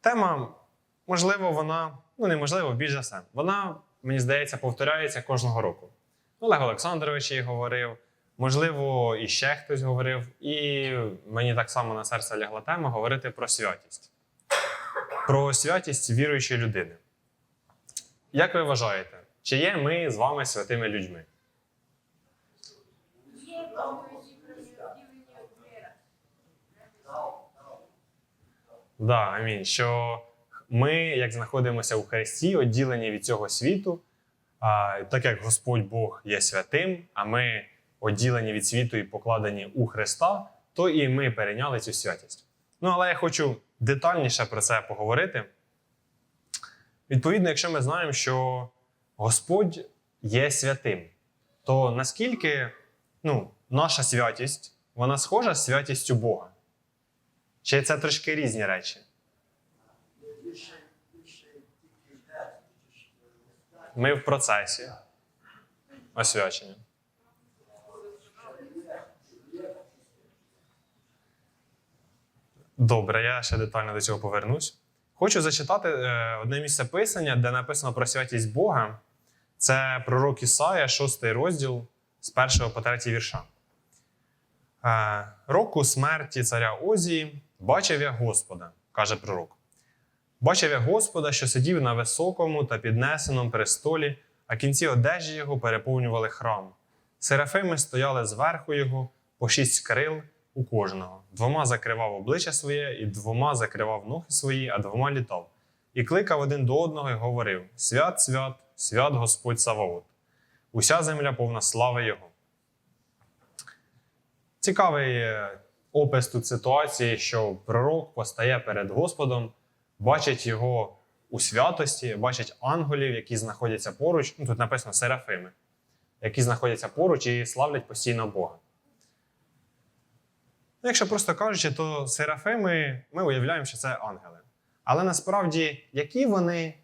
Тема, можливо, вона, ну неможливо, більш за все. Вона, мені здається, повторяється кожного року. Олег Олександрович її говорив, можливо, і ще хтось говорив. І мені так само на серце лягла тема говорити про святість. Про святість віруючої людини. Як ви вважаєте, чи є ми з вами святими людьми? Є Да, амінь. Що ми, як знаходимося у Христі, відділені від цього світу, а, так як Господь Бог є святим, а ми відділені від світу і покладені у Христа, то і ми перейняли цю святість. Ну, але я хочу детальніше про це поговорити. Відповідно, якщо ми знаємо, що Господь є святим, то наскільки ну, наша святість вона схожа з святістю Бога? Чи це трошки різні речі? Ми в процесі освячення. Добре, я ще детально до цього повернусь. Хочу зачитати е, одне місце писання, де написано про святість Бога. Це пророк Ісая, 6 розділ з 1 по 3 вірша. Е, Року смерті царя Озії бачив я Господа, каже пророк. Бачив я Господа, що сидів на високому та піднесеному престолі, а кінці одежі його переповнювали храм. Серафими стояли зверху його по шість крил у кожного. Двома закривав обличчя своє, і двома закривав ноги свої, а двома літав. І кликав один до одного і говорив: Свят, свят, свят Господь Саваот. Уся земля повна слави Його. Цікавий е, опис тут ситуації, що пророк постає перед Господом, бачить його у святості, бачить ангелів, які знаходяться поруч. Ну, тут написано серафими, які знаходяться поруч і славлять постійно Бога. Ну, Якщо просто кажучи, то серафими ми уявляємо, що це ангели. Але насправді, які вони,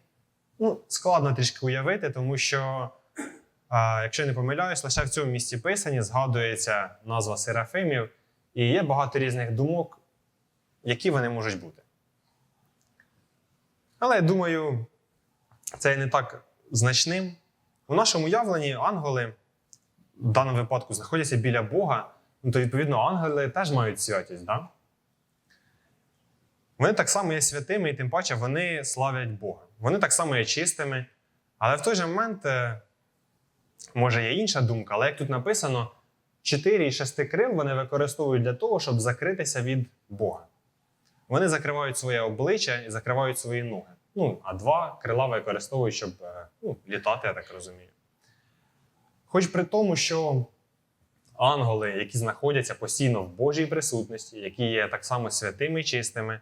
ну, складно трішки уявити, тому що, якщо я не помиляюсь, лише в цьому місці писані згадується назва серафимів, і є багато різних думок, які вони можуть бути. Але я думаю, це не так значним. У нашому уявленні ангели в даному випадку знаходяться біля Бога, ну, то відповідно ангели теж мають святість. Да? Вони так само є святими, і тим паче вони славлять Бога. Вони так само є чистими. Але в той же момент, е, може, є інша думка, але як тут написано, 4 із 6 крил вони використовують для того, щоб закритися від Бога. Вони закривають своє обличчя і закривають свої ноги. Ну, а два крила використовують, щоб е, ну, літати, я так розумію. Хоч при тому, що ангели, які знаходяться постійно в Божій присутності, які є так само святими і чистими,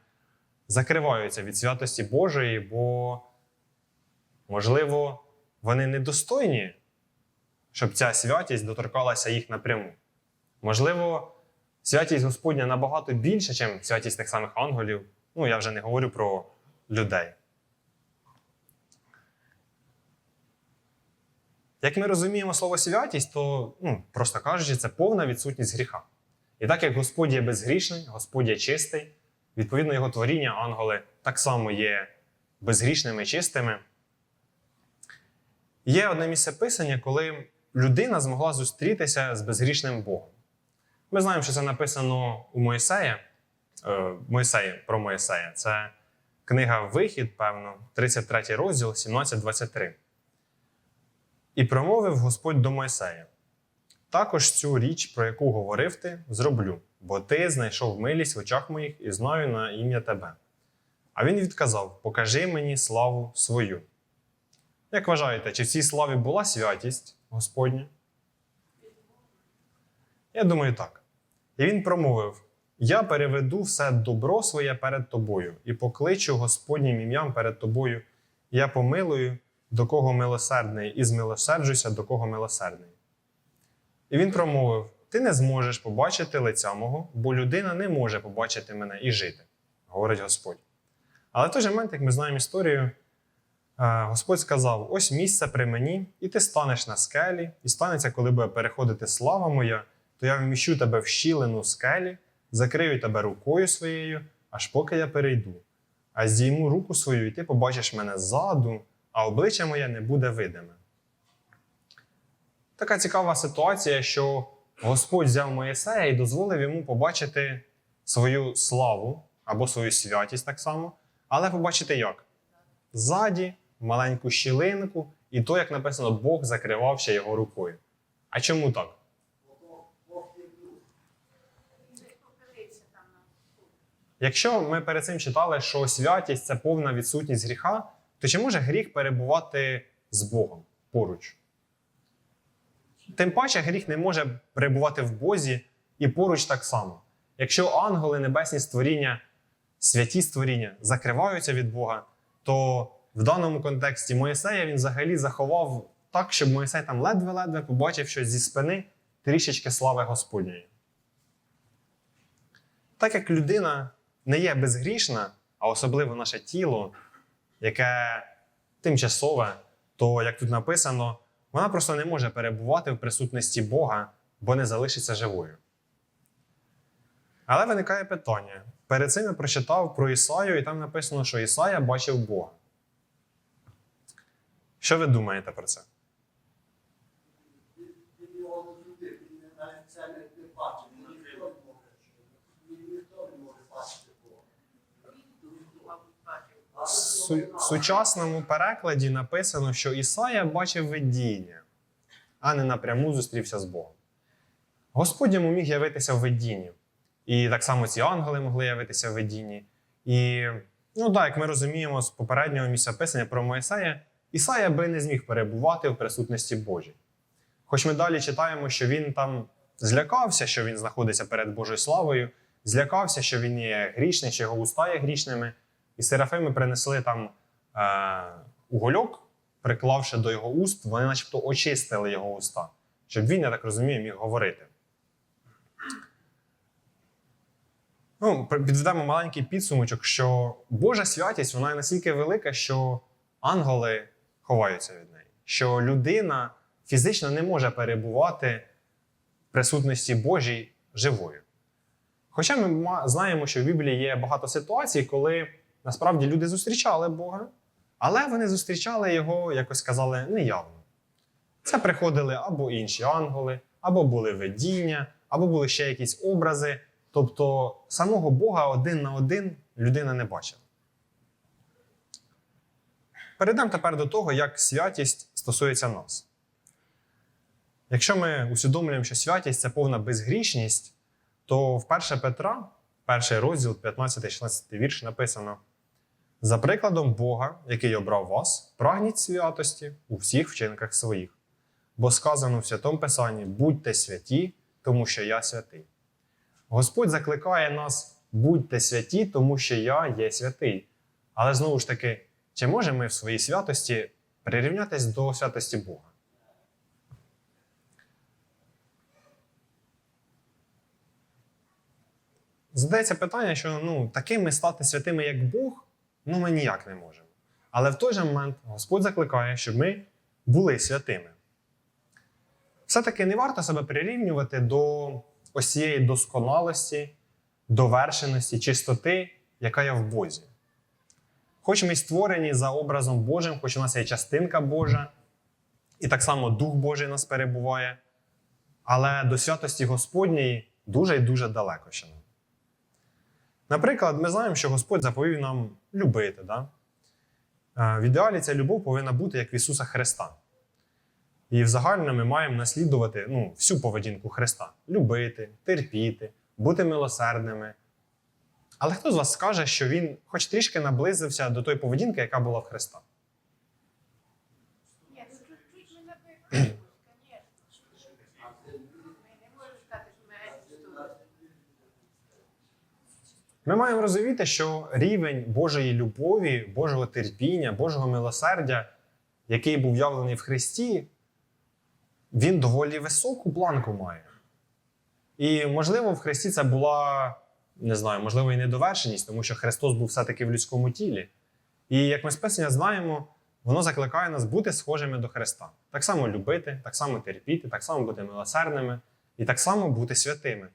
закриваються від святості Божої, бо, можливо, вони недостойні, щоб ця святість доторкалася їх напряму. Можливо, святість Господня набагато більша, ніж святість тих самих ангелів. Ну, я вже не говорю про людей. Як ми розуміємо слово святість, то, ну, просто кажучи, це повна відсутність гріха. І так як Господь є безгрішний, Господь є чистий, відповідно, його творіння, ангели, так само є безгрішними чистими. Є одне місце писання, коли людина змогла зустрітися з безгрішним Богом. Ми знаємо, що це написано у Моїсея, е, Моїсея про Моїсея. Це книга Вихід, певно, 33 розділ, 17-23. І промовив Господь до Мойсея: також цю річ, про яку говорив ти, зроблю, бо ти знайшов милість в очах моїх і знаю на ім'я тебе. А він відказав: Покажи мені славу свою. Як вважаєте, чи в цій славі була святість Господня? Я думаю, так. І він промовив: Я переведу все добро своє перед тобою і покличу Господнім ім'ям перед тобою. Я помилую, до кого милосердний, і змилосерджуся, до кого милосердний. І він промовив: Ти не зможеш побачити лиця мого, бо людина не може побачити мене і жити, говорить Господь. Але в той же момент, як ми знаємо історію, Господь сказав: ось місце при мені, і ти станеш на скелі, і станеться, коли буде переходити слава моя, то я вміщу тебе в щілину скелі, закрию тебе рукою своєю, аж поки я перейду. а здійму руку свою, і ти побачиш мене ззаду, а обличчя моє не буде видиме. Така цікава ситуація, що Господь взяв Моїсея і дозволив йому побачити свою славу або свою святість так само, але побачити як? Ззаді, маленьку щілинку, і то, як написано, Бог закривав ще його рукою. А чому так? Якщо ми перед цим читали, що святість це повна відсутність гріха, то чи може гріх перебувати з Богом поруч? Тим паче гріх не може перебувати в Бозі і поруч так само. Якщо ангели, небесні створіння, святі створіння закриваються від Бога, то в даному контексті Моїсея він взагалі заховав так, щоб Моїсей там ледве-ледве побачив щось зі спини трішечки слави Господньої. Так як людина не є безгрішна, а особливо наше тіло, яке тимчасове, то, як тут написано, вона просто не може перебувати в присутності Бога, бо не залишиться живою. Але виникає питання. Перед цим я прочитав про Ісаю, і там написано, що Ісая бачив Бога. Що ви думаєте про це? В сучасному перекладі написано, що Ісая бачив видіння, а не напряму зустрівся з Богом. Господь йому міг явитися в видінні. І так само ці ангели могли явитися в видінні. І, ну так, як ми розуміємо з попереднього місця писання про Моїсея, Ісая би не зміг перебувати в присутності Божій. Хоч ми далі читаємо, що він там злякався, що він знаходиться перед Божою славою, злякався, що він є грішний, що його уста є грішними. І серафими принесли там е, угольок, приклавши до його уст, вони начебто очистили його уста, щоб він, я так розумію, міг говорити. Ну, підведемо маленький підсумочок, що Божа святість вона настільки велика, що ангели ховаються від неї. Що людина фізично не може перебувати в присутності Божій живою. Хоча ми знаємо, що в Біблії є багато ситуацій, коли насправді люди зустрічали Бога, але вони зустрічали його, якось сказали, неявно. Це приходили або інші ангели, або були видіння, або були ще якісь образи. Тобто самого Бога один на один людина не бачила. Перейдемо тепер до того, як святість стосується нас. Якщо ми усвідомлюємо, що святість це повна безгрішність, то в 1 Петра, перший розділ, 15-16 вірш написано: за прикладом Бога, який обрав вас, прагніть святості у всіх вчинках своїх. Бо сказано в Святому Писанні: будьте святі, тому що я святий. Господь закликає нас: будьте святі, тому що я є святий. Але знову ж таки, чи можемо ми в своїй святості прирівнятись до святості Бога? Задається питання, що ну, такими стати святими, як Бог, ну ми ніяк не можемо. Але в той же момент Господь закликає, щоб ми були святими. Все-таки не варто себе прирівнювати до ось цієї досконалості, довершеності, чистоти, яка є в Бозі. Хоч ми й створені за образом Божим, хоч у нас є частинка Божа, і так само Дух Божий нас перебуває, але до святості Господньої дуже і дуже далеко ще нам. Наприклад, ми знаємо, що Господь заповів нам любити. Да? Е, В ідеалі ця любов повинна бути як в Ісуса Христа. І в загальному ми маємо наслідувати ну, всю поведінку Христа: любити, терпіти, бути милосердними. Але хто з вас скаже, що він хоч трішки наблизився до тої поведінки, яка була в Христа? Ми маємо розуміти, що рівень Божої любові, Божого терпіння, Божого милосердя, який був явлений в Христі, він доволі високу планку має. І, можливо, в Христі це була, не знаю, можливо, і недовершеність, тому що Христос був все-таки в людському тілі. І як ми з писання знаємо, воно закликає нас бути схожими до Христа. Так само любити, так само терпіти, так само бути милосердними і так само бути святими.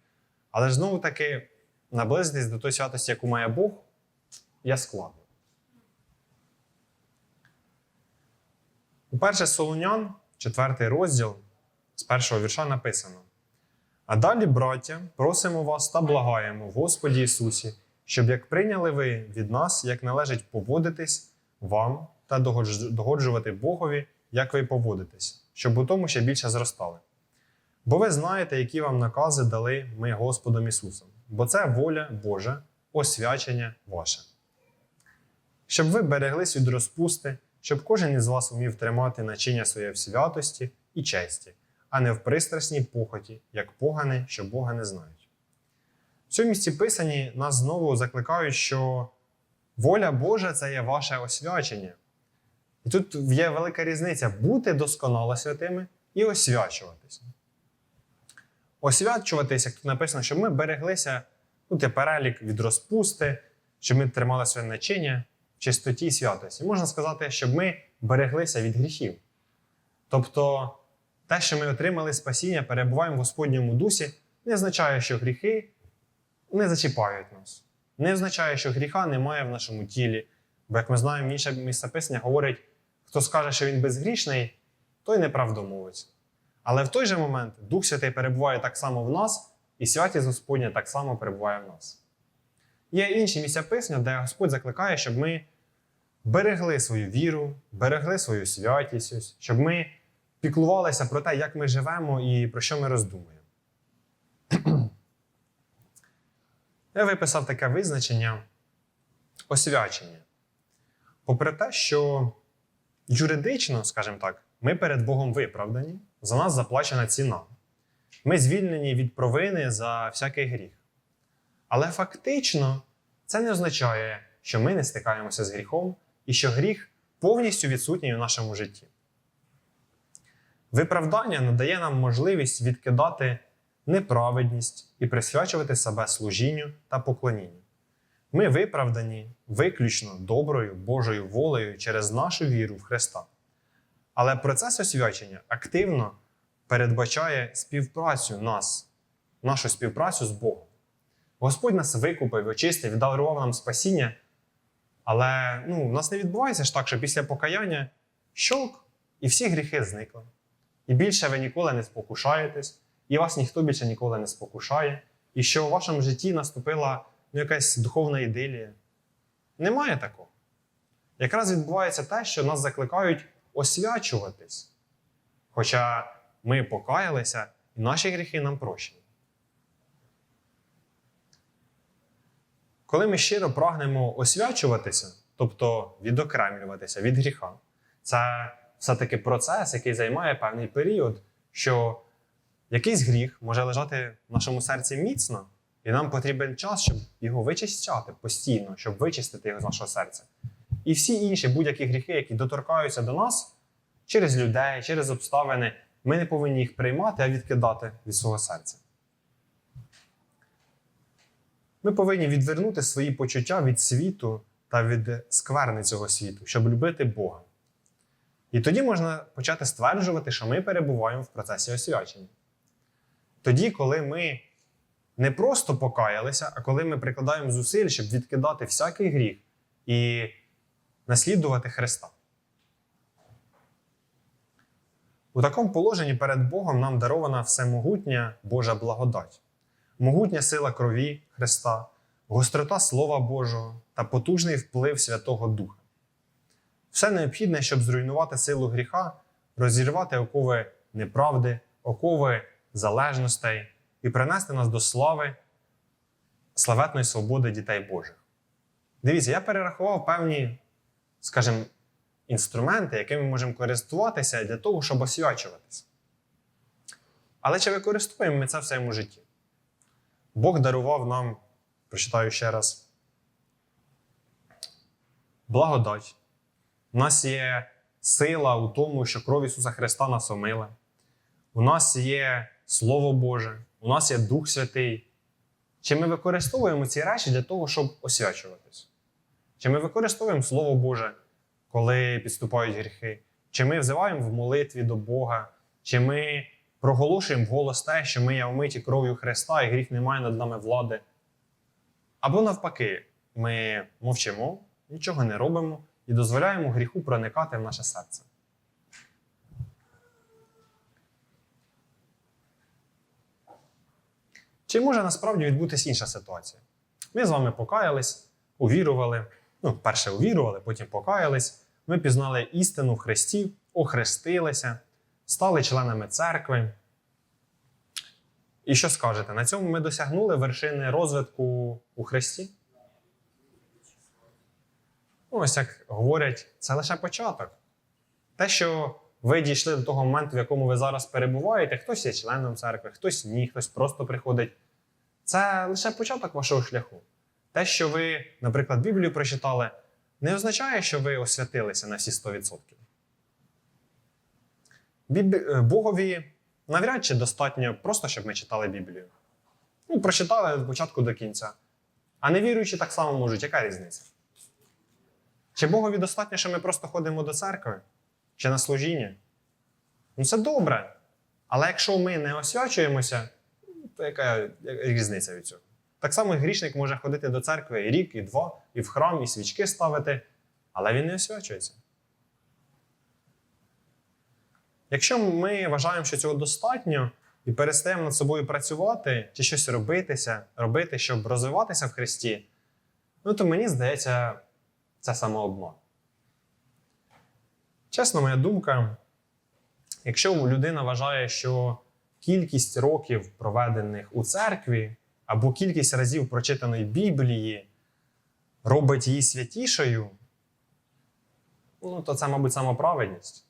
Але ж знову таки наблизитись до тої святості, яку має Бог, я складно. У перше Солонян, 4 розділ з першого вірша написано. А далі, браття, просимо вас та благаємо Господі Ісусі, щоб як прийняли ви від нас, як належить поводитись вам та догоджувати Богові, як ви поводитесь, щоб у тому ще більше зростали. Бо ви знаєте, які вам накази дали ми Господом Ісусом, бо це воля Божа, освячення ваше. Щоб ви береглись від розпусти, щоб кожен із вас умів тримати начиння своє в святості і честі, а не в пристрасній похоті, як погани, що Бога не знають. В цьому місці писані нас знову закликають, що воля Божа це є ваше освячення. І тут є велика різниця бути досконало святими і освячуватися. Освячуватися, як тут написано, щоб ми береглися, є перелік від розпусти, щоб ми тримали своє начиння в чистоті і святості. Можна сказати, щоб ми береглися від гріхів. Тобто, те, що ми отримали спасіння, перебуваємо в Господньому дусі, не означає, що гріхи не зачіпають нас. Не означає, що гріха немає в нашому тілі. Бо, як ми знаємо, інше місце писання говорить, хто скаже, що він безгрішний, той неправдомовець. Але в той же момент Дух Святий перебуває так само в нас, і святість Господня так само перебуває в нас. Є інші місця писання, де Господь закликає, щоб ми берегли свою віру, берегли свою святість, щоб ми піклувалися про те, як ми живемо і про що ми роздумуємо. Я виписав таке визначення освячення. Попри те, що юридично, скажімо так, ми перед Богом виправдані, за нас заплачена ціна. Ми звільнені від провини за всякий гріх. Але фактично це не означає, що ми не стикаємося з гріхом і що гріх повністю відсутній у нашому житті. Виправдання надає нам можливість відкидати неправедність і присвячувати себе служінню та поклонінню. Ми виправдані виключно доброю Божою волею через нашу віру в Христа. Але процес освячення активно передбачає співпрацю нас, нашу співпрацю з Богом. Господь нас викупив, очистив, дарував нам спасіння. Але ну, в нас не відбувається ж так, що після покаяння щолк, і всі гріхи зникли. І більше ви ніколи не спокушаєтесь, і вас ніхто більше ніколи не спокушає, і що у вашому житті наступила ну, якась духовна ідилія. Немає такого. Якраз відбувається те, що нас закликають освячуватись. Хоча ми покаялися, і наші гріхи нам прощені. Коли ми щиро прагнемо освячуватися, тобто відокремлюватися від гріха, це все-таки процес, який займає певний період, що якийсь гріх може лежати в нашому серці міцно, і нам потрібен час, щоб його вичищати постійно, щоб вичистити його з нашого серця. І всі інші будь-які гріхи, які доторкаються до нас через людей, через обставини, ми не повинні їх приймати, а відкидати від свого серця. Ми повинні відвернути свої почуття від світу та від скверни цього світу, щоб любити Бога. І тоді можна почати стверджувати, що ми перебуваємо в процесі освячення. Тоді, коли ми не просто покаялися, а коли ми прикладаємо зусиль, щоб відкидати всякий гріх і наслідувати Христа. У такому положенні перед Богом нам дарована всемогутня Божа благодать, могутня сила крові Христа, гострота Слова Божого та потужний вплив Святого Духа. Все необхідне, щоб зруйнувати силу гріха, розірвати окови неправди, окови залежностей і принести нас до слави, славетної свободи дітей Божих. Дивіться, я перерахував певні, скажімо, інструменти, якими ми можемо користуватися для того, щоб освячуватися. Але чи використовуємо ми це в своєму житті? Бог дарував нам, прочитаю ще раз, благодать. У нас є сила у тому, що кров Ісуса Христа нас омила. У нас є Слово Боже, у нас є Дух Святий. Чи ми використовуємо ці речі для того, щоб освячуватись? Чи ми використовуємо Слово Боже, коли підступають гріхи? Чи ми взиваємо в молитві до Бога? Чи ми проголошуємо вголос те, що ми є омиті кров'ю Христа і гріх не має над нами влади? Або навпаки, ми мовчимо, нічого не робимо і дозволяємо гріху проникати в наше серце. Чи може насправді відбутися інша ситуація? Ми з вами покаялись, увірували, ну, перше увірували, потім покаялись, ми пізнали істину в Христі, охрестилися, стали членами церкви. І що скажете? На цьому ми досягнули вершини розвитку у Христі? Ну, Ось як говорять, це лише початок. Те, що ви дійшли до того моменту, в якому ви зараз перебуваєте, хтось є членом церкви, хтось ні, хтось просто приходить. Це лише початок вашого шляху. Те, що ви, наприклад, Біблію прочитали, не означає, що ви освятилися на всі 100%. Біб... е, Богові навряд чи достатньо просто, щоб ми читали Біблію. Ну, прочитали від початку до кінця. А невіруючі так само можуть. Яка різниця? Чи Богові достатньо, що ми просто ходимо до церкви? Чи на служіння? Ну, це добре. Але якщо ми не освячуємося, то яка різниця від цього? Так само і грішник може ходити до церкви і рік, і два, і в храм, і свічки ставити, але він не освячується. Якщо ми вважаємо, що цього достатньо, і перестаємо над собою працювати чи щось робитися, робити, щоб розвиватися в Христі, ну то мені здається, це самообман. Чесно, моя думка, якщо людина вважає, що кількість років, проведених у церкві, або кількість разів прочитаної Біблії робить її святішою, ну, то це, мабуть, самоправедність.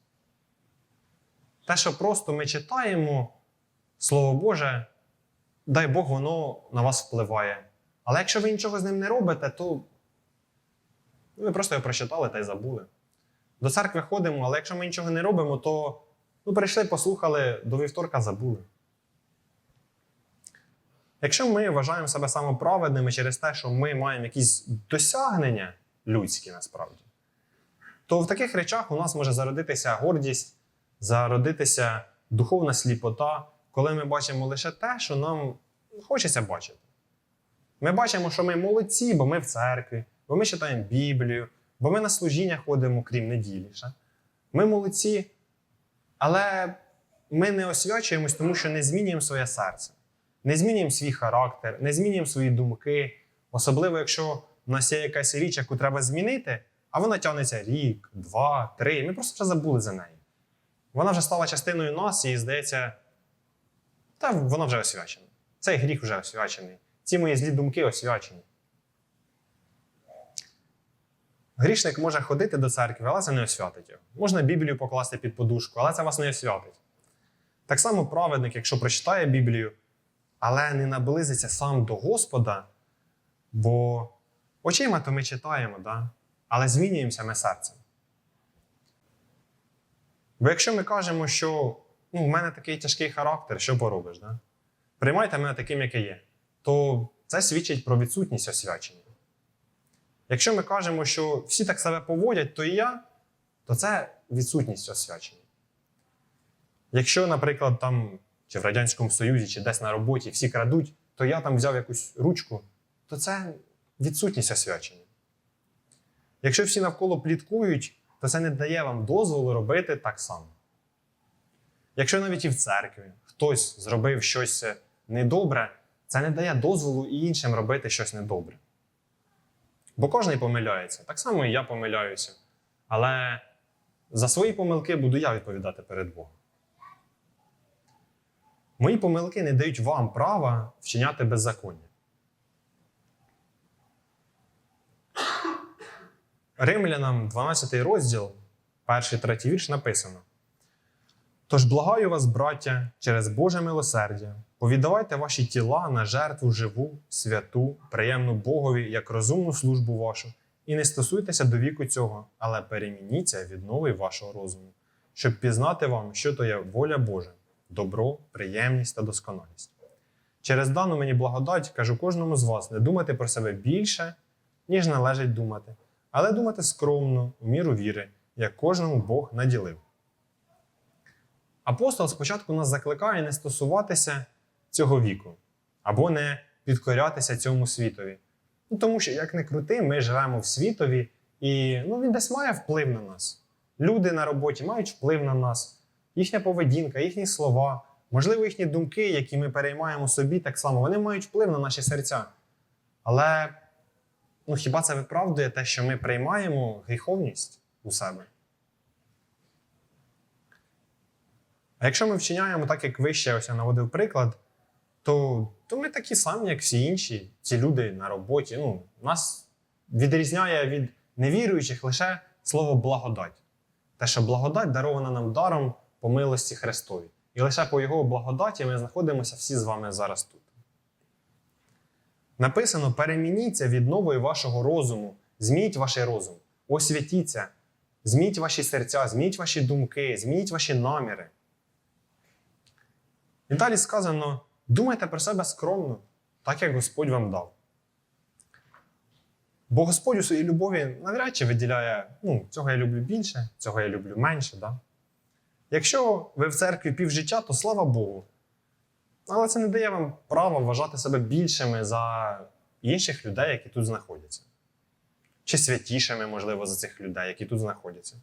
Те, що просто ми читаємо Слово Боже, дай Бог, воно на вас впливає. Але якщо ви нічого з ним не робите, то ви просто його прочитали та й забули. До церкви ходимо, але якщо ми нічого не робимо, то ну, прийшли, послухали, до вівторка забули. Якщо ми вважаємо себе самоправедними через те, що ми маємо якісь досягнення людські насправді, то в таких речах у нас може зародитися гордість, зародитися духовна сліпота, коли ми бачимо лише те, що нам хочеться бачити. Ми бачимо, що ми молодці, бо ми в церкві, бо ми читаємо Біблію, бо ми на служіння ходимо, крім неділі. Ми молодці, але ми не освячуємось, тому що не змінюємо своє серце, не змінюємо свій характер, не змінюємо свої думки. Особливо, якщо в нас є якась річ, яку треба змінити, а вона тягнеться рік, два, три. Ми просто вже забули за неї. Вона вже стала частиною нас, і здається, та вона вже освячена. Цей гріх вже освячений. Ці мої злі думки освячені. Грішник може ходити до церкви, але це не освятить його. Можна Біблію покласти під подушку, але це вас не освятить. Так само праведник, якщо прочитає Біблію, але не наблизиться сам до Господа, бо очима то ми читаємо, да? але змінюємося ми серцем. Бо якщо ми кажемо, що ну, в мене такий тяжкий характер, що поробиш, да? приймайте мене таким, який є, то це свідчить про відсутність освячення. Якщо ми кажемо, що всі так себе поводять, то і я, то це відсутність освячення. Якщо, наприклад, там чи в Радянському Союзі, чи десь на роботі всі крадуть, то я там взяв якусь ручку, то це відсутність освячення. Якщо всі навколо пліткують, то це не дає вам дозволу робити так само. Якщо навіть і в церкві хтось зробив щось недобре, це не дає дозволу і іншим робити щось недобре. Бо кожен помиляється. Так само і я помиляюся. Але за свої помилки буду я відповідати перед Богом. Мої помилки не дають вам права вчиняти беззаконня. Римлянам 12 розділ, перший третій вірш написано. Тож благаю вас, браття, через Боже милосердя, повідавайте ваші тіла на жертву живу, святу, приємну Богові, як розумну службу вашу, і не стосуйтеся до віку цього, але перемініться від нової вашого розуму, щоб пізнати вам, що то є воля Божа, добро, приємність та досконалість. Через дану мені благодать кажу кожному з вас не думати про себе більше, ніж належить думати, але думати скромно, у міру віри, як кожному Бог наділив. Апостол спочатку нас закликає не стосуватися цього віку або не підкорятися цьому світові. Ну, тому що, як не крути, ми живемо в світові, і ну, він десь має вплив на нас. Люди на роботі мають вплив на нас, їхня поведінка, їхні слова Можливо, їхні думки, які ми переймаємо собі, так само, вони мають вплив на наші серця. Але ну, хіба це виправдує те, що ми приймаємо гріховність у себе? А якщо ми вчиняємо так, як вище ось я наводив приклад, то, то ми такі самі, як всі інші, ці люди на роботі. Ну, нас відрізняє від невіруючих лише слово благодать. Те, що благодать дарована нам даром по милості Христові. І лише по Його благодаті ми знаходимося всі з вами зараз тут. Написано: перемініться від нової вашого розуму, зміть ваш розум, освятіться, зміть ваші серця, зміть ваші думки, зміть ваші наміри. І далі сказано: думайте про себе скромно, так як Господь вам дав. Бо Господь у своїй любові навряд чи виділяє, ну, цього я люблю більше, цього я люблю менше. Да? Якщо ви в церкві півжиття, то слава Богу. Але це не дає вам права вважати себе більшими за інших людей, які тут знаходяться. Чи святішими, можливо, за цих людей, які тут знаходяться.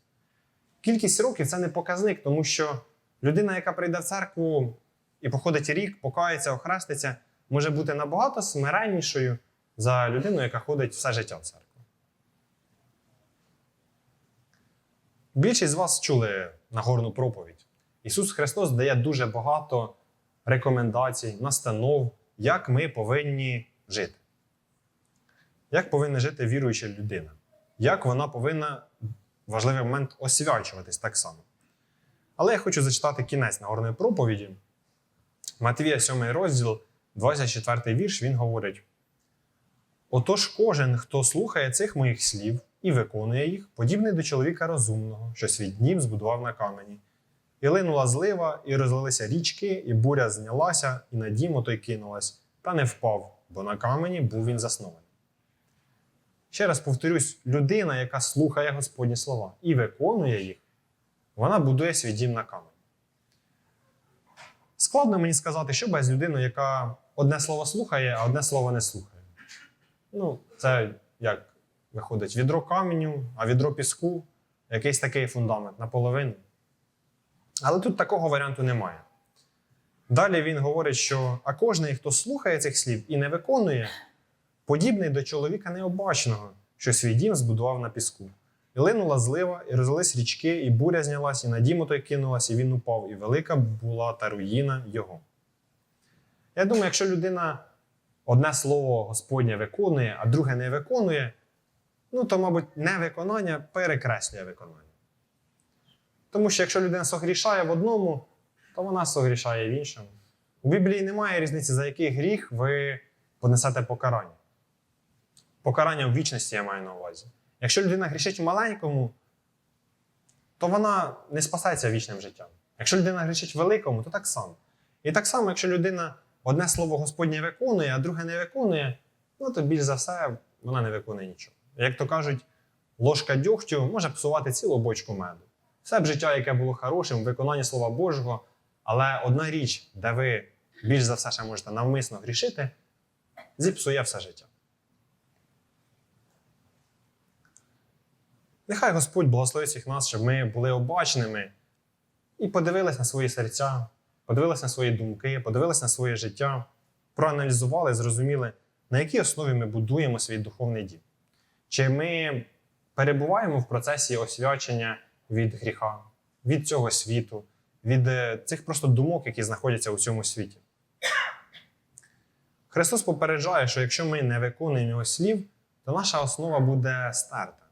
Кількість років це не показник, тому що людина, яка прийде в церкву і походить рік, покається, охреститься, може бути набагато смиреннішою за людину, яка ходить все життя в церкву. Більшість з вас чули Нагорну проповідь. Ісус Христос дає дуже багато рекомендацій, настанов, як ми повинні жити. Як повинна жити віруюча людина? Як вона повинна важливий момент освячуватись так само. Але я хочу зачитати кінець Нагорної проповіді. Матвія, 7 розділ, 24 вірш, він говорить: Отож, кожен, хто слухає цих моїх слів і виконує їх, подібний до чоловіка розумного, що свій дім збудував на камені. І линула злива, і розлилися річки, і буря знялася, і на дім отой кинулась, та не впав, бо на камені був він заснований. Ще раз повторюсь: людина, яка слухає Господні слова і виконує їх, вона будує свій дім на камені. Складно мені сказати, що без людини, яка одне слово слухає, а одне слово не слухає. Ну, це як виходить відро каменю, а відро піску, якийсь такий фундамент наполовину. Але тут такого варіанту немає. Далі він говорить, що а кожний, хто слухає цих слів і не виконує, подібний до чоловіка необачного, що свій дім збудував на піску. І линула злива, і розлились річки, і буря знялась, і на дім той кинулась, і він упав, і велика була та руїна його. Я думаю, якщо людина одне слово Господнє виконує, а друге не виконує, ну то, мабуть, невиконання перекреслює виконання. Тому що якщо людина согрішає в одному, то вона согрішає в іншому. У Біблії немає різниці, за який гріх ви понесете покарання. Покарання в вічності я маю на увазі. Якщо людина грішить в маленькому, то вона не спасеться вічним життям. Якщо людина грішить великому, то так само. І так само, якщо людина одне слово Господнє виконує, а друге не виконує, ну то більш за все вона не виконує нічого. Як то кажуть, ложка дьогтю може псувати цілу бочку меду. Все б життя, яке було хорошим, виконання Слова Божого, але одна річ, де ви більш за все ще можете навмисно грішити, зіпсує все життя. Нехай Господь благословить всіх нас, щоб ми були обачними і подивилися на свої серця, подивилися на свої думки, подивилися на своє життя, проаналізували, зрозуміли, на якій основі ми будуємо свій духовний дім. Чи ми перебуваємо в процесі освячення від гріха, від цього світу, від е, цих просто думок, які знаходяться у цьому світі. Христос попереджає, що якщо ми не виконуємо його слів, то наша основа буде стерта.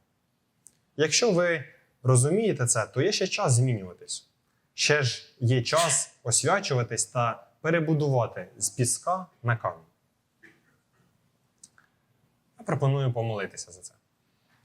Якщо ви розумієте це, то є ще час змінюватись. Ще ж є час освячуватись та перебудувати з піска на камінь. Я пропоную помолитися за це.